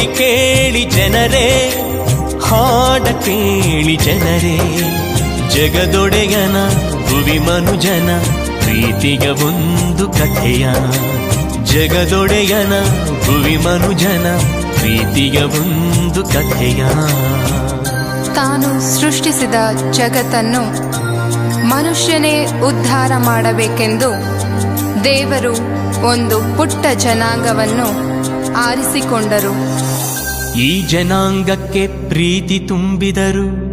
ಕೇಳಿ ಕೇಳಿ ಜನರೇ, ಹಾಡ ಕೇಳಿ ಜನರೇ. ಜಗದೊಡೆಯನ ಭುವಿ ಮನುಜನ ಪ್ರೀತಿಗ ಒಂದು ಕಥೆಯ. ಜಗದೊಡೆಯನ ಭುವಿ ಮನುಜನ, ಪ್ರೀತಿಯ ಒಂದು ಕಥೆಯ. ತಾನು ಸೃಷ್ಟಿಸಿದ ಜಗತ್ತನ್ನು ಮನುಷ್ಯನೇ ಉದ್ಧಾರ ಮಾಡಬೇಕೆಂದು ದೇವರು ಒಂದು ಪುಟ್ಟ ಜನಾಂಗವನ್ನು ಆರಿಸಿಕೊಂಡರು. ಈ ಜನಾಂಗಕ್ಕೆ ಪ್ರೀತಿ ತುಂಬಿದರು.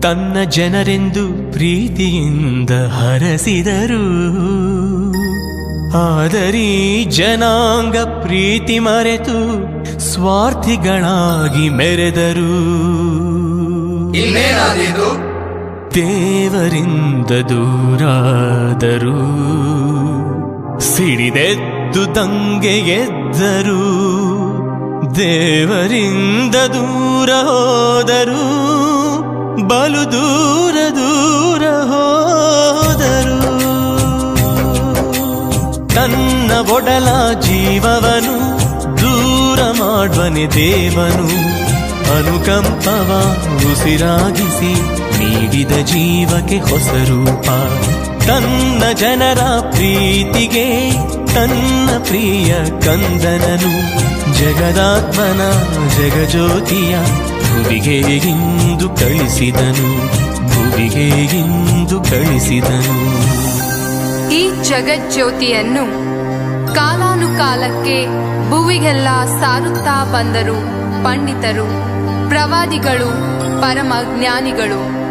ತನ್ನ ಜನರೆಂದು ಪ್ರೀತಿಯಿಂದ ಹರಸಿದರು. ಆದರೀ ಜನಾಂಗ ಪ್ರೀತಿ ಮರೆತು ಸ್ವಾರ್ಥಿಗಳಾಗಿ ಮೆರೆದರು. ದೇವರಿಂದ ದೂರಾದರು. ಸಿಡಿದೆದ್ದು ದಂಗೆ ಎದ್ದರು. ದೇವರಿಂದ ದೂರ ಹೋದರು, ಬಲು ದೂರ ದೂರ ಹೋದರು. ತನ್ನ ಒಡಲ ಜೀವವನು, ದೂರ ಮಾಡುವನೆ ದೇವನು. ಅನುಕಂಪವ ಉಸಿರಾಗಿಸಿ, ನೀಡಿದ ಜೀವಕ್ಕೆ ಹೊಸ ರೂಪ. ತನ್ನ ಜನರ ಪ್ರೀತಿಗೆ, ತನ್ನ ಪ್ರಿಯ ಕಂದನನು. ಜಗದಾತ್ಮನ ಜಗಜ್ಯೋತಿಯ ಭುವಿಗೆ ಇಂದು ಕಳಿಸಿದನು, ಭುವಿಗೆ ಇಂದು ಕಳಿಸಿದನು. ಈ ಜಗಜ್ಯೋತಿಯನ್ನು ಕಾಲಾನುಕಾಲಕ್ಕೆ ಭುವಿಗೆಲ್ಲ ಸಾರುತ್ತಾ ಬಂದರು ಪಂಡಿತರು, ಪ್ರವಾದಿಗಳು ಪರಮ ಜ್ಞಾನಿಗಳು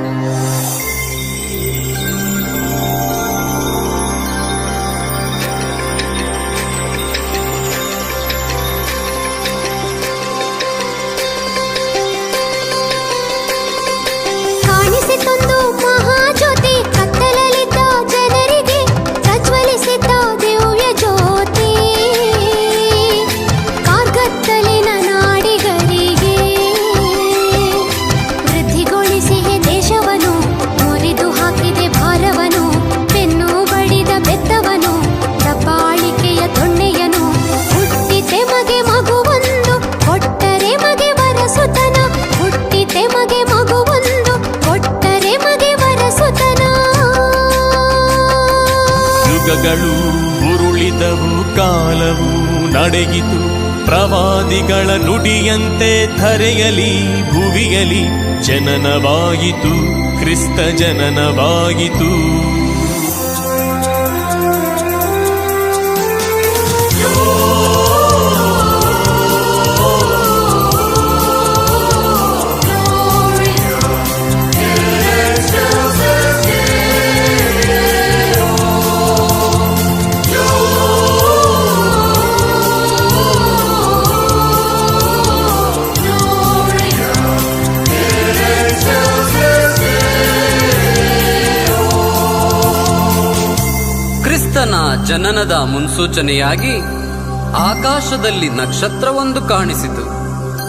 ನಡೆಯಿತು. ಪ್ರವಾದಿಗಳ ನುಡಿಯಂತೆ ಧರೆಯಲಿ ಭುವಿಯಲಿ ಜನನವಾಯಿತು ಕ್ರಿಸ್ತ ಜನನವಾಯಿತು ಜನನದ ಮುನ್ಸೂಚನೆಯಾಗಿ ಆಕಾಶದಲ್ಲಿ ನಕ್ಷತ್ರವೊಂದು ಕಾಣಿಸಿತು.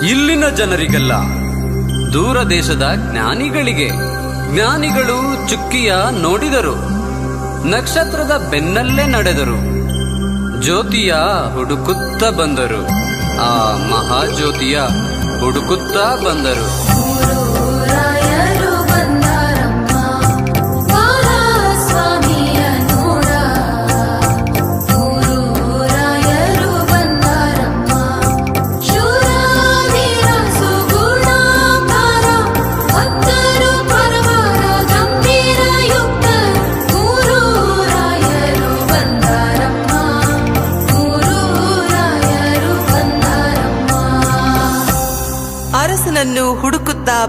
ಇಲ್ಲಿನ ಜನರಿಗೆಲ್ಲ ದೂರ ದೇಶದ ಜ್ಞಾನಿಗಳಿಗೆ, ಜ್ಞಾನಿಗಳು ಚುಕ್ಕಿಯ ನೋಡಿದರು, ನಕ್ಷತ್ರದ ಬೆನ್ನಲ್ಲೇ ನಡೆದರು, ಜ್ಯೋತಿಯ ಹುಡುಕುತ್ತ ಬಂದರು, ಆ ಮಹಾಜ್ಯೋತಿಯ ಹುಡುಕುತ್ತಾ ಬಂದರು.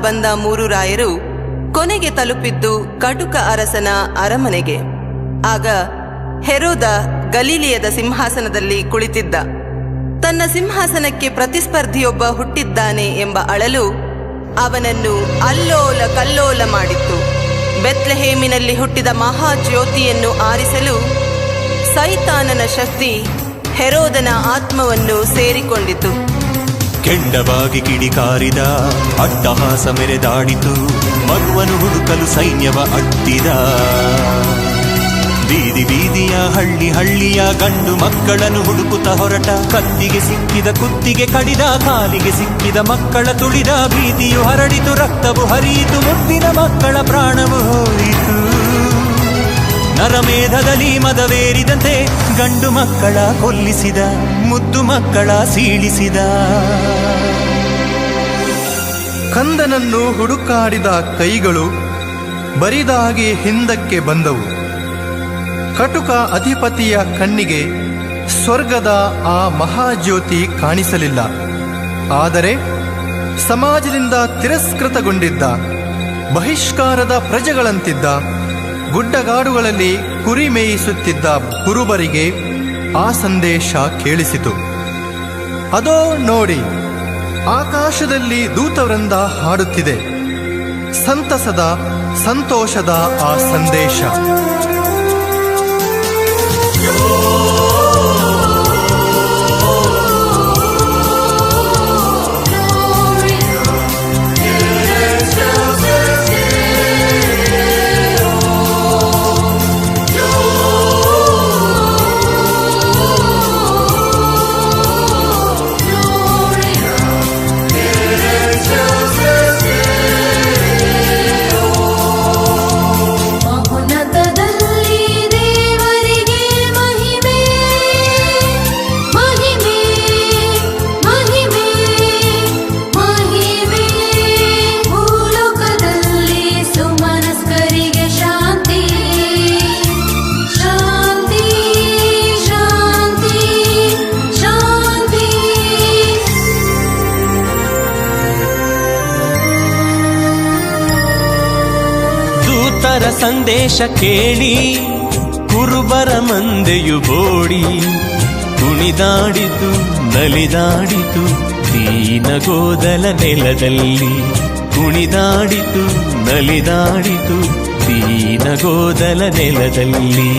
ಬಂದ ಮೂರು ರಾಯರು ಕೊನೆಗೆ ತಲುಪಿದ್ದು ಕಟುಕ ಅರಸನ ಅರಮನೆಗೆ. ಆಗ ಹೆರೋದ ಗಲೀಲಿಯದ ಸಿಂಹಾಸನದಲ್ಲಿ ಕುಳಿತಿದ್ದ. ತನ್ನ ಸಿಂಹಾಸನಕ್ಕೆ ಪ್ರತಿಸ್ಪರ್ಧಿಯೊಬ್ಬ ಹುಟ್ಟಿದ್ದಾನೆ ಎಂಬ ಅಳಲು ಅವನನ್ನು ಅಲ್ಲೋಲ ಕಲ್ಲೋಲ ಮಾಡಿತ್ತು. ಬೆತ್ಲೆಹೇಮಿನಲ್ಲಿ ಹುಟ್ಟಿದ ಮಹಾಜ್ಯೋತಿಯನ್ನು ಆರಿಸಲು ಸೈತಾನನ ಶಕ್ತಿ ಹೆರೋದನ ಆತ್ಮವನ್ನು ಸೇರಿಕೊಂಡಿತು. ಕೆಂಡವಾಗಿ ಕಿಡಿಕಾರಿದ ಅಟ್ಟಹಾಸ ಮೆರೆದಾಡಿತು ಮಗುವನು ಹುಡುಕಲು ಸೈನ್ಯವ ಅಟ್ಟಿದ. ಬೀದಿ ಬೀದಿಯ ಹಳ್ಳಿ ಹಳ್ಳಿಯ ಗಂಡು ಮಕ್ಕಳನ್ನು ಹುಡುಕುತ್ತ ಹೊರಟ, ಕತ್ತಿಗೆ ಸಿಕ್ಕಿದ, ಕುತ್ತಿಗೆ ಕಡಿದ, ಕಾಲಿಗೆ ಸಿಕ್ಕಿದ ಮಕ್ಕಳ ತುಳಿದ ಬೀದಿಯು ಹರಡಿತು, ರಕ್ತವು ಹರಿಯಿತು, ಮುಂದಿನ ಮಕ್ಕಳ ಪ್ರಾಣವು. ನರಮೇಧದಲ್ಲಿ ಮದವೇರಿದಂತೆ ಗಂಡು ಮಕ್ಕಳ ಕೊಲ್ಲಿಸಿದ, ಮುದ್ದು ಮಕ್ಕಳ ಸೀಳಿಸಿದ. ಕಂದನನ್ನು ಹುಡುಕಾಡಿದ ಕೈಗಳು ಬರಿದಾಗಿ ಹಿಂದಕ್ಕೆ ಬಂದವು. ಕಟುಕ ಅಧಿಪತಿಯ ಕಣ್ಣಿಗೆ ಸ್ವರ್ಗದ ಆ ಮಹಾಜ್ಯೋತಿ ಕಾಣಿಸಲಿಲ್ಲ. ಆದರೆ ಸಮಾಜದಿಂದ ತಿರಸ್ಕೃತಗೊಂಡಿದ್ದ, ಬಹಿಷ್ಕಾರದ ಪ್ರಜೆಗಳಂತಿದ್ದ ಗುಡ್ಡಗಾಡುಗಳಲ್ಲಿ ಕುರಿ ಮೇಯಿಸುತ್ತಿದ್ದ ಕುರುಬರಿಗೆ ಆ ಸಂದೇಶ ಕೇಳಿಸಿತು. ಅದೋ ನೋಡಿ, ಆಕಾಶದಲ್ಲಿ ದೂತವೃಂದ ಹಾಡುತ್ತಿದೆ. ಸಂತಸದ, ಸಂತೋಷದ ಆ ಸಂದೇಶ. ಸಂದೇಶ ಕೇಳಿ ಕುರುಬರ ಮಂದೆಯು ಬೋಡಿ ಕುಣಿದಾಡಿತು ನಲಿದಾಡಿತು ದೀನಗೋದಲ ನೆಲದಲ್ಲಿ. ಕುಣಿದಾಡಿತು ನಲಿದಾಡಿತು ದೀನಗೋದಲ ನೆಲದಲ್ಲಿ.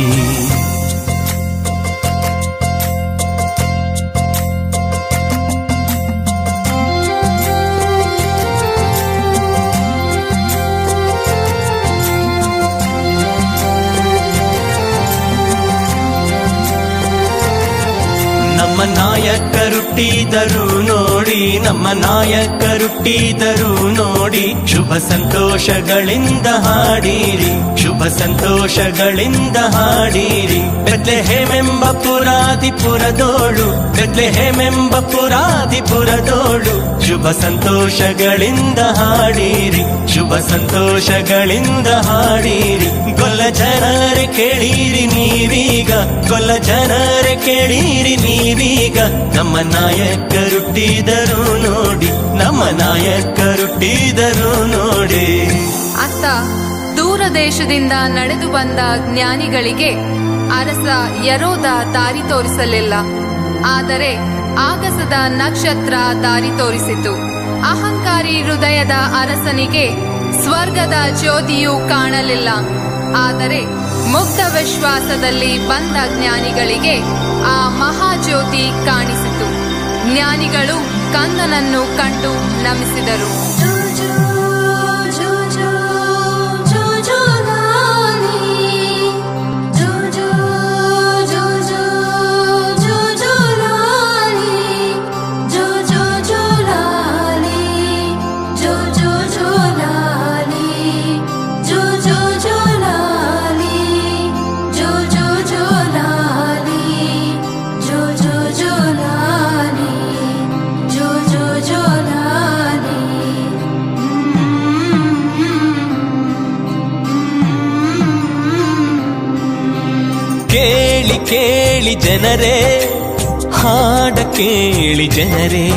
ನಾಯಕರುಟ್ಟಿದರು ನೋಡಿ ನಮ್ಮ ನಾಯಕರುಟ್ಟಿದರು ನೋಡಿ. ಶುಭ ಸಂತೋಷಗಳಿಂದ ಹಾಡೀರಿ. ಶುಭ ಸಂತೋಷಗಳಿಂದ ಹಾಡಿರಿ. ಬೆತ್ಲೆಹೇಮೆಂಬ ಪುರಾದಿಪುರದೋಳು ಬೆತ್ಲೆಹೇಮೆಂಬ ಪುರಾದಿಪುರದೋಳು ಶುಭ ಸಂತೋಷಗಳಿಂದ ಹಾಡೀರಿ. ಶುಭ ಸಂತೋಷಗಳಿಂದ ಹಾಡೀರಿ. ಗೊಲ್ಲ ಜನರೆ ಕೇಳಿರಿ ನೀವೀಗ, ಗೊಲ್ಲ ಜನರೆ ಕೇಳಿರಿ ನೀವೀಗ. ನಮ್ಮ ನಾಯಕರುಟ್ಟಿದರು ನೋಡಿ, ನಮ್ಮ ನಾಯಕರುಟ್ಟಿದರು ನೋಡಿ. ಅತ್ತ ದೂರ ದೇಶದಿಂದ ನಡೆದು ಬಂದ ಜ್ಞಾನಿಗಳಿಗೆ ಅರಸ ಯರೋದ ದಾರಿ ತೋರಿಸಲಿಲ್ಲ. ಆದರೆ ಆಗಸದ ನಕ್ಷತ್ರ ದಾರಿ ತೋರಿಸಿತು. ಅಹಂಕಾರಿ ಹೃದಯದ ಅರಸನಿಗೆ ಸ್ವರ್ಗದ ಜ್ಯೋತಿಯು ಕಾಣಲಿಲ್ಲ. ಆದರೆ ಮುಕ್ತ ವಿಶ್ವಾಸದಲ್ಲಿ ಬಂದ ಜ್ಞಾನಿಗಳಿಗೆ ಆ ಮಹಾಜ್ಯೋತಿ ಕಾಣಿಸಿತು. ಜ್ಞಾನಿಗಳು ಕಂದನನ್ನು ಕಂಡು ನಮಿಸಿದರು. ಕೇಳಿ ಕೇಳಿ ಜನರೇ, ಹಾಡ ಕೇಳಿ ಜನರೇ.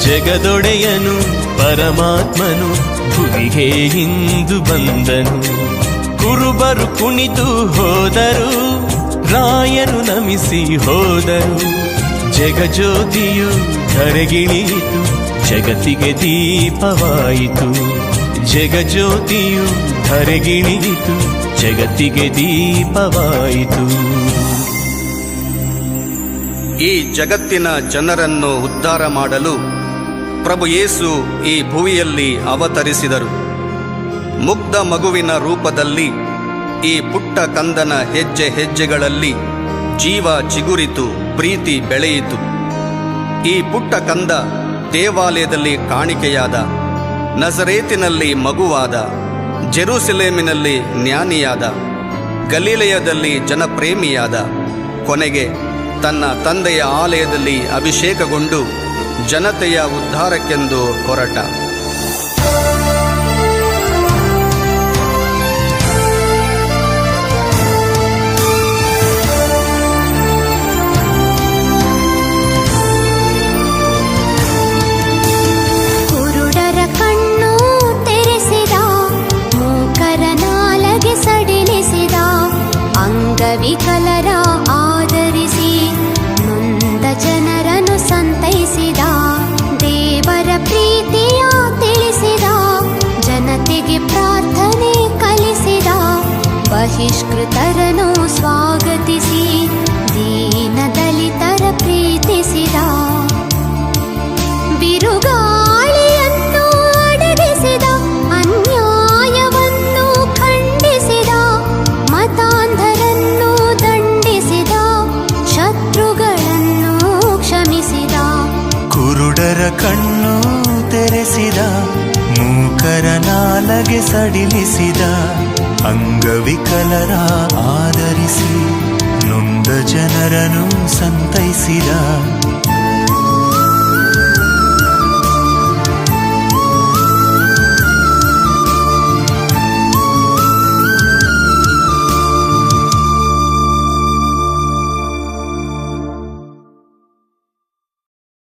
ಜಗದೊಡೆಯನು, ಪರಮಾತ್ಮನು ಭುವಿಗೆ ಇಂದು ಬಂದನು. ಕುರುಬರು ಕುಣಿದು ಹೋದರು ರಾಯನು ನಮಿಸಿ ಹೋದರು. ಜಗಜ್ಯೋತಿಯು ಧರೆಗಿಳಿಯಿತು, ಜಗತ್ತಿಗೆ ದೀಪವಾಯಿತು. ಜಗಜ್ಯೋತಿಯು ಧರೆಗಿಳಿಯಿತು ಜಗತ್ತಿಗೆ ದೀಪವಾಯಿತು. ಈ ಜಗತ್ತಿನ ಜನರನ್ನು ಉದ್ಧಾರ ಮಾಡಲು ಪ್ರಭು ಯೇಸು ಈ ಭುವಿಯಲ್ಲಿ ಅವತರಿಸಿದರು. ಮುಗ್ಧ ಮಗುವಿನ ರೂಪದಲ್ಲಿ ಈ ಪುಟ್ಟ ಕಂದನ ಹೆಜ್ಜೆ ಹೆಜ್ಜೆಗಳಲ್ಲಿ ಜೀವ ಚಿಗುರಿತು, ಪ್ರೀತಿ ಬೆಳೆಯಿತು. ಈ ಪುಟ್ಟ ಕಂದ ದೇವಾಲಯದಲ್ಲಿ ಕಾಣಿಕೆಯಾದ, ನಜರೇತಿನಲ್ಲಿ ಮಗುವಾದ ಜೆರೂಸಲೇಮಿನಲ್ಲಿ ಜ್ಞಾನಿಯಾದ ಗಲೀಲಯದಲ್ಲಿ ಜನಪ್ರೇಮಿಯಾದ ಕೊನೆಗೆ ತನ್ನ ತಂದೆಯ ಆಲಯದಲ್ಲಿ ಅಭಿಷೇಕಗೊಂಡು ಜನತೆಯ ಉದ್ಧಾರಕ್ಕೆಂದು ಹೊರಟ. ಅಂಗವಿಕಲರ ಆಧರಿಸಿ ನೊಂದ ಜನರನ್ನು ಸಂತೈಸಿದ ದೇವರ ಪ್ರೀತಿಯ ತಿಳಿಸಿದ ಜನತೆಗೆ ಪ್ರಾರ್ಥನೆ ಕಲಿಸಿದ ಬಹಿಷ್ಕೃತರನ್ನು ನಾಲಗೆ ಸಡಿಲಿಸಿದ ಅಂಗವಿಕಲರ ಆಧರಿಸಿ ನೊಂದ ಜನರನ್ನು ಸಂತೈಸಿದ